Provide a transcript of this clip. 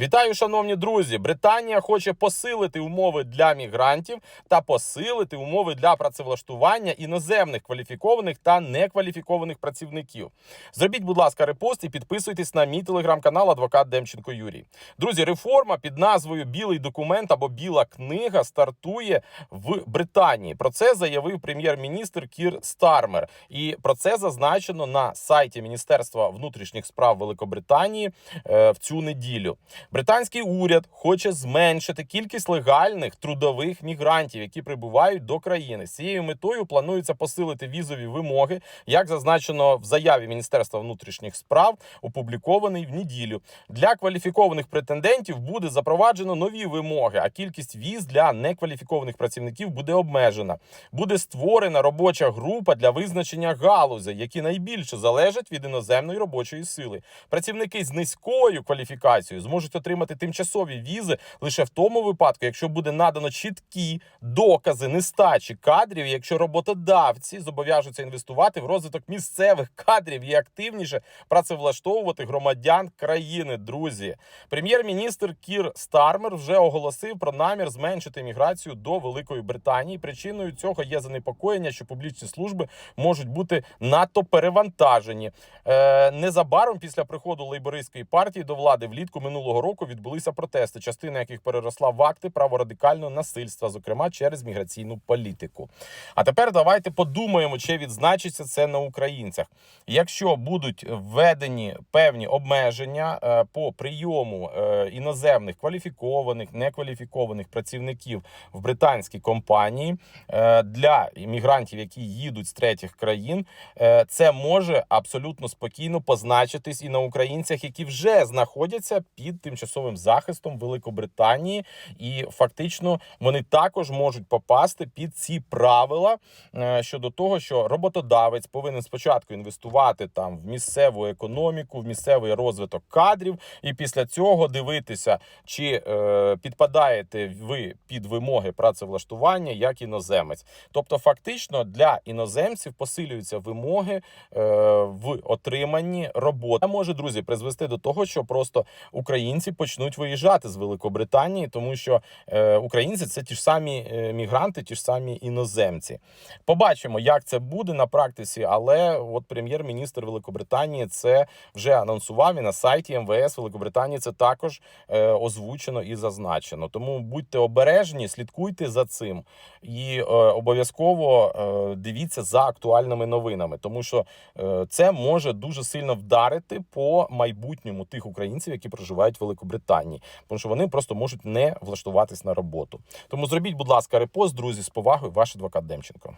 Вітаю, шановні друзі! Британія хоче посилити умови для мігрантів та посилити умови для працевлаштування іноземних кваліфікованих та некваліфікованих працівників. Зробіть, будь ласка, репост і підписуйтесь на мій телеграм-канал Адвокат Демченко Юрій. Друзі, реформа під назвою Білий документ або Біла книга стартує в Британії. Про це заявив прем'єр-міністр Кір Стармер, і про це зазначено на сайті Міністерства внутрішніх справ Великобританії е, в цю неділю. Британський уряд хоче зменшити кількість легальних трудових мігрантів, які прибувають до країни. З цією метою планується посилити візові вимоги, як зазначено в заяві Міністерства внутрішніх справ, опублікований в неділю. Для кваліфікованих претендентів буде запроваджено нові вимоги, а кількість віз для некваліфікованих працівників буде обмежена. Буде створена робоча група для визначення галузей, які найбільше залежать від іноземної робочої сили. Працівники з низькою кваліфікацією зможуть отримати тимчасові візи лише в тому випадку, якщо буде надано чіткі докази нестачі кадрів, якщо роботодавці зобов'яжуться інвестувати в розвиток місцевих кадрів і активніше працевлаштовувати громадян країни. Друзі, прем'єр-міністр Кір Стармер вже оголосив про намір зменшити міграцію до Великої Британії. Причиною цього є занепокоєння, що публічні служби можуть бути надто перевантажені. Е, незабаром після приходу лейбористської партії до влади влітку минулого року відбулися протести, частина яких переросла в акти праворадикального насильства, зокрема через міграційну політику. А тепер давайте подумаємо, чи відзначиться це на українцях. Якщо будуть введені певні обмеження е, по прийому е, іноземних кваліфікованих, некваліфікованих працівників в британські компанії е, для іммігрантів, які їдуть з третіх країн, це може абсолютно спокійно позначитись і на українцях, які вже знаходяться під тимчасовим захистом Великобританії, і фактично вони також можуть попасти під ці правила е, щодо того, що роботодавець повинен спочатку інвестувати там в місцеву економіку, в місцевий розвиток кадрів, і після цього дивитися, чи е, підпадаєте ви під вимоги працевлаштування як іноземець. Тобто, фактично для іноземців посилюються вимоги е, в отриманні роботи. Це може друзі призвести до того, що просто українці почнуть виїжджати з Великобританії, тому що е, українці це ті ж самі е, мігранти, ті ж самі іноземці. Побачимо, як це буде на практиці, але от прем'єр-міністр Великобританії це вже анонсував і на сайті МВС Великобританії. Це також е, озвучено і зазначено. Тому будьте обережні, слідкуйте за цим і обов'язково дивіться за актуальними новинами, тому що це може дуже сильно вдарити по майбутньому тих українців, які проживають в Великобританії, тому що вони просто можуть не влаштуватись на роботу. Тому зробіть, будь ласка, репост, друзі, з повагою, ваш адвокат Демченко.